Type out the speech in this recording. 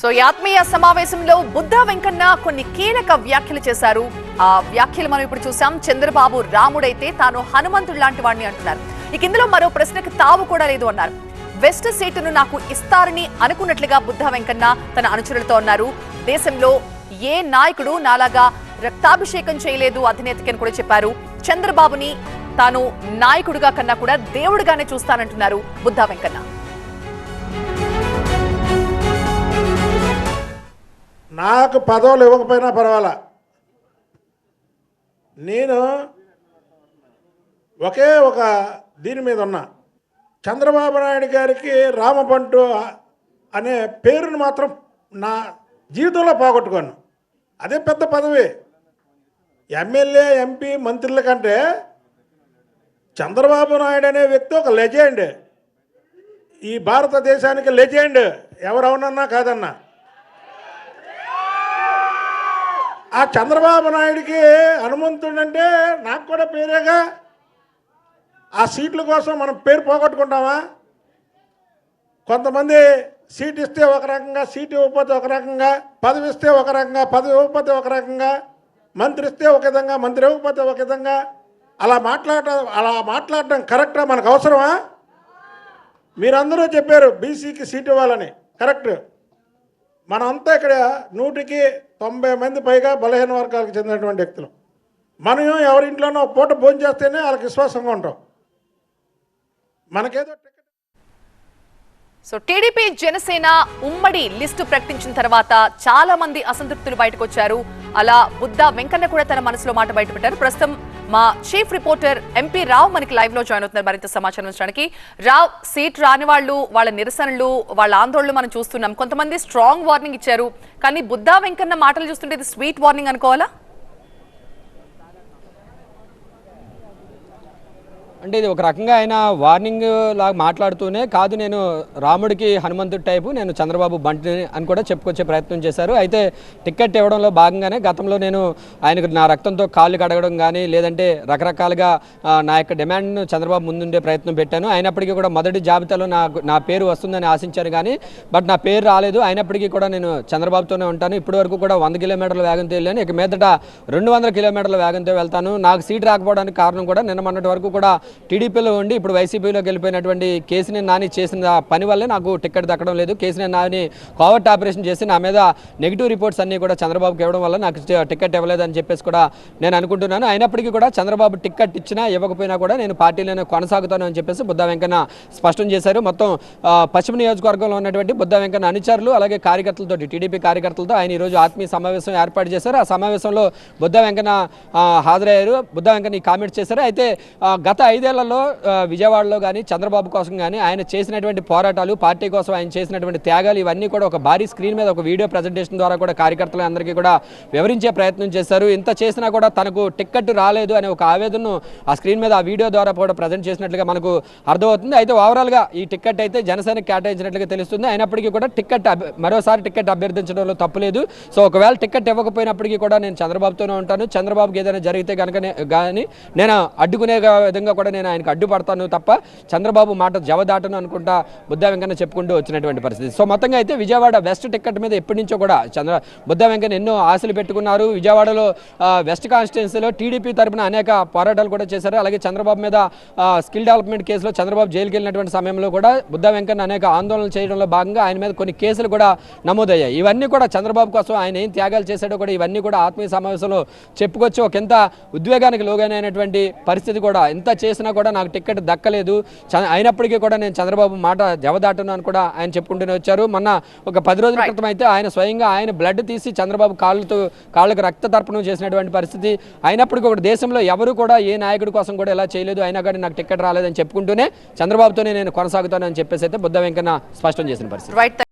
So ఈ ఆత్మీయ సమావేశంలో బుద్ధ వెంకన్న కొన్ని కీలక వ్యాఖ్యలు చేశారు. ఆ వ్యాఖ్యలు మనం ఇప్పుడు చూసాం. చంద్రబాబు రాముడైతే తాను హనుమంతుడు లాంటి వాడిని అంటున్నారు. ఇక ఇందులో మరో ప్రశ్నకు తావు కూడా లేదు అన్నారు. వెస్ట్ సీటును నాకు ఇస్తారని అనుకున్నట్లుగా బుద్ధ వెంకన్న తన అనుచరులతో అన్నారు. దేశంలో ఏ నాయకుడు నాలాగా రక్తాభిషేకం చేయలేదు అధినేతకి అని కూడా చెప్పారు. చంద్రబాబుని తాను నాయకుడిగా కన్నా కూడా దేవుడిగానే చూస్తానంటున్నారు బుద్ధ వెంకన్న. నాకు పదవులు ఇవ్వకపోయినా పర్వాలా? నేను ఒకే ఒక దీని మీద ఉన్నా. చంద్రబాబు నాయుడు గారికి రామపంటు అనే పేరును మాత్రం నా జీవితంలో పోగొట్టుకోను. అదే పెద్ద పదవి. ఎమ్మెల్యే ఎంపీ మంత్రుల కంటే చంద్రబాబు నాయుడు అనే వ్యక్తి ఒక లెజెండ్. ఈ భారతదేశానికి లెజెండ్. ఎవరవునన్నా కాదన్నా. ఆ చంద్రబాబు నాయుడికి హనుమంతుడంటే నాకు కూడా పేరేగా. ఆ సీట్ల కోసం మనం పేరు పోగొట్టుకుంటామా? కొంతమంది సీట్ ఇస్తే ఒక రకంగా సీట్ ఇవ్వకపోతే ఒక రకంగా పదవి ఇస్తే ఒక రకంగా పదవి ఇవ్వకపోతే ఒక రకంగా మంత్రి ఇస్తే ఒక విధంగా మంత్రి ఇవ్వకపోతే ఒక విధంగా. అలా మాట్లాడటం అలా మాట్లాడటం కరెక్టా? మనకు అవసరమా? మీరందరూ చెప్పారు బీసీకి సీట్ ఇవ్వాలని. కరెక్ట్. మనమంతా ఇక్కడ నూటికి తొంభై మంది పైగా బలహీన వర్గాలకు చెందినటువంటి వ్యక్తులు. మనం ఎవరింట్లోనో ఇంట్లోనో పూట భోజనం చేస్తేనే వాళ్ళకి విశ్వాసంగా ఉంటాం. మనకేదో సో టీడీపీ జనసేన ఉమ్మడి లిస్టు ప్రకటించిన తర్వాత చాలా మంది అసంతృప్తులు బయటకు వచ్చారు అలా బుద్ధ వెంకన్న కూడా తన మనసులో మాట బయటపెట్టారు. ప్రస్తుతం మా చీఫ్ రిపోర్టర్ ఎంపీ రావు మనకి లైవ్లో జాయిన్ అవుతున్నారు మరింత సమాచారం ఇచ్చడానికి రావ్ సీట్ రాని వాళ్ళు వాళ్ళ నిరసనలు వాళ్ళ ఆందోళనలు మనం చూస్తున్నాం. కొంతమంది స్ట్రాంగ్ వార్నింగ్ ఇచ్చారు. కానీ బుద్ధా వెంకన్న మాటలు చూస్తుంటే ఇది స్వీట్ వార్నింగ్ అనుకోవాలా? అంటే ఇది ఒక రకంగా ఆయన వార్నింగ్ లాగా మాట్లాడుతూనే కాదు నేను రాముడికి హనుమంతుడి టైపు నేను చంద్రబాబు బంటి అని కూడా చెప్పుకొచ్చే ప్రయత్నం చేశారు. అయితే టికెట్ ఇవ్వడంలో భాగంగానే గతంలో నేను ఆయనకు నా రక్తంతో కాళ్ళు కడగడం కానీ లేదంటే రకరకాలుగా నా యొక్క డిమాండ్ను చంద్రబాబు ముందుండే ప్రయత్నం పెట్టాను. అయినప్పటికీ కూడా మొదటి జాబితాలో నా నా పేరు వస్తుందని ఆశించారు కానీ బట్ నా పేరు రాలేదు. అయినప్పటికీ కూడా నేను చంద్రబాబుతోనే ఉంటాను. ఇప్పటి వరకు కూడా వంద కిలోమీటర్ల వేగంతో వెళ్ళాను. ఇక మీదట రెండు వందల కిలోమీటర్ల వేగంతో వెళ్తాను. నాకు సీట్ రాకపోవడానికి కారణం కూడా నిన్న మొన్నటి వరకు కూడా టీడీపీలో ఉండి ఇప్పుడు వైసీపీలోకి వెళ్ళిపోయినటువంటి కేసీని నాని చేసిన పని వల్లే నాకు టికెట్ దక్కడం లేదు. కేసీని నాని కోవర్ట్ ఆపరేషన్ చేసి నా మీద నెగిటివ్ రిపోర్ట్స్ అన్ని కూడా చంద్రబాబుకి ఇవ్వడం వల్ల నాకు టికెట్ ఇవ్వలేదని చెప్పేసి కూడా నేను అనుకుంటున్నాను. అయినప్పటికీ కూడా చంద్రబాబు టికెట్ ఇచ్చినా ఇవ్వకపోయినా కూడా నేను పార్టీలోనే కొనసాగుతాను అని చెప్పేసి బుద్ధ వెంకన్న స్పష్టం చేశారు. మొత్తం పశ్చిమ నియోజకవర్గంలో ఉన్నటువంటి బుద్ధ వెంకన్న అనుచరులు అలాగే కార్యకర్తలతో టీడీపీ కార్యకర్తలతో ఆయన ఈరోజు ఆత్మీయ సమావేశం ఏర్పాటు చేశారు. ఆ సమావేశంలో బుద్ధ వెంకన్న హాజరయ్యారు. బుద్ధ వెంకన్న కామెంట్ కామెంట్స్ చేశారు. అయితే గత గత ఐదేళ్ళలో విజయవాడలో కానీ చంద్రబాబు కోసం కానీ ఆయన చేసినటువంటి పోరాటాలు పార్టీ కోసం ఆయన చేసినటువంటి త్యాగాలు ఇవన్నీ కూడా ఒక భారీ స్క్రీన్ మీద ఒక వీడియో ప్రజెంటేషన్ ద్వారా కూడా కార్యకర్తలు అందరికీ కూడా వివరించే ప్రయత్నం చేశారు. ఇంత చేసినా కూడా తనకు టిక్కెట్ రాలేదు అనే ఒక ఆవేదనను ఆ స్క్రీన్ మీద ఆ వీడియో ద్వారా కూడా ప్రజెంట్ చేసినట్లుగా మనకు అర్థమవుతుంది. అయితే ఓవరాల్గా ఈ టిక్కెట్ అయితే జనసేనకి కేటాయించినట్లుగా తెలుస్తుంది. అయినప్పటికీ కూడా టిక్కెట్ మరోసారి టిక్కెట్ అభ్యర్థించడంలో తప్పులేదు సో ఒకవేళ టిక్కెట్ ఇవ్వకపోయినప్పటికీ కూడా నేను చంద్రబాబుతోనే ఉంటాను. చంద్రబాబుకి ఏదైనా జరిగితే కనుక కానీ నేను అడ్డుకునే విధంగా కూడా నేను ఆయనకు అడ్డుపడతాను తప్ప చంద్రబాబు మాట జవదాటను అనుకుంటా బుద్ధ వెంకన్న చెప్పుకుంటూ వచ్చినటువంటి పరిస్థితి. సో మొత్తంగా అయితే విజయవాడ వెస్ట్ టికెట్ మీద ఎప్పటి నుంచో కూడా చంద్ర బుద్ధ వెంకన్న ఎన్నో ఆశలు పెట్టుకున్నారు. విజయవాడలో వెస్ట్ కాన్స్టిట్యున్సీలో టీడీపీ తరఫున అనేక పోరాటాలు కూడా చేశారు. అలాగే చంద్రబాబు మీద స్కిల్ డెవలప్మెంట్ కేసులో చంద్రబాబు జైలుకి వెళ్ళినటువంటి సమయంలో కూడా బుద్ధ వెంకన్న అనేక ఆందోళనలు చేయడంలో భాగంగా ఆయన మీద కొన్ని కేసులు కూడా నమోదయ్యాయి. ఇవన్నీ కూడా చంద్రబాబు కోసం ఆయన ఏం త్యాగాలు చేశాడో కూడా ఇవన్నీ కూడా ఆత్మీయ సమావేశంలో చెప్పుకొచ్చి ఒక ఎంత ఉద్వేగానికి లోగైనటువంటి పరిస్థితి కూడా ఎంత చేసి చేసినా కూడా నాకు టికెట్ దక్కలేదు. అయినప్పటికీ కూడా నేను చంద్రబాబు మాట జవదాటను అని కూడా ఆయన చెప్పుకుంటూనే వచ్చారు. మొన్న ఒక పది రోజుల క్రితం అయితే ఆయన స్వయంగా ఆయన బ్లడ్ తీసి చంద్రబాబు కాళ్ళతో కాళ్ళకు రక్త తర్పణం చేసినటువంటి పరిస్థితి అయినప్పటికీ కూడా దేశంలో ఎవరు కూడా ఏ నాయకుడి కోసం కూడా ఇలా చేయలేదు. అయినా కానీ నాకు టికెట్ రాలేదని చెప్పుకుంటూనే చంద్రబాబుతోనే నేను కొనసాగుతానని చెప్పేసి అయితే బుద్ధ వెంకన్న స్పష్టం చేసిన పరిస్థితి.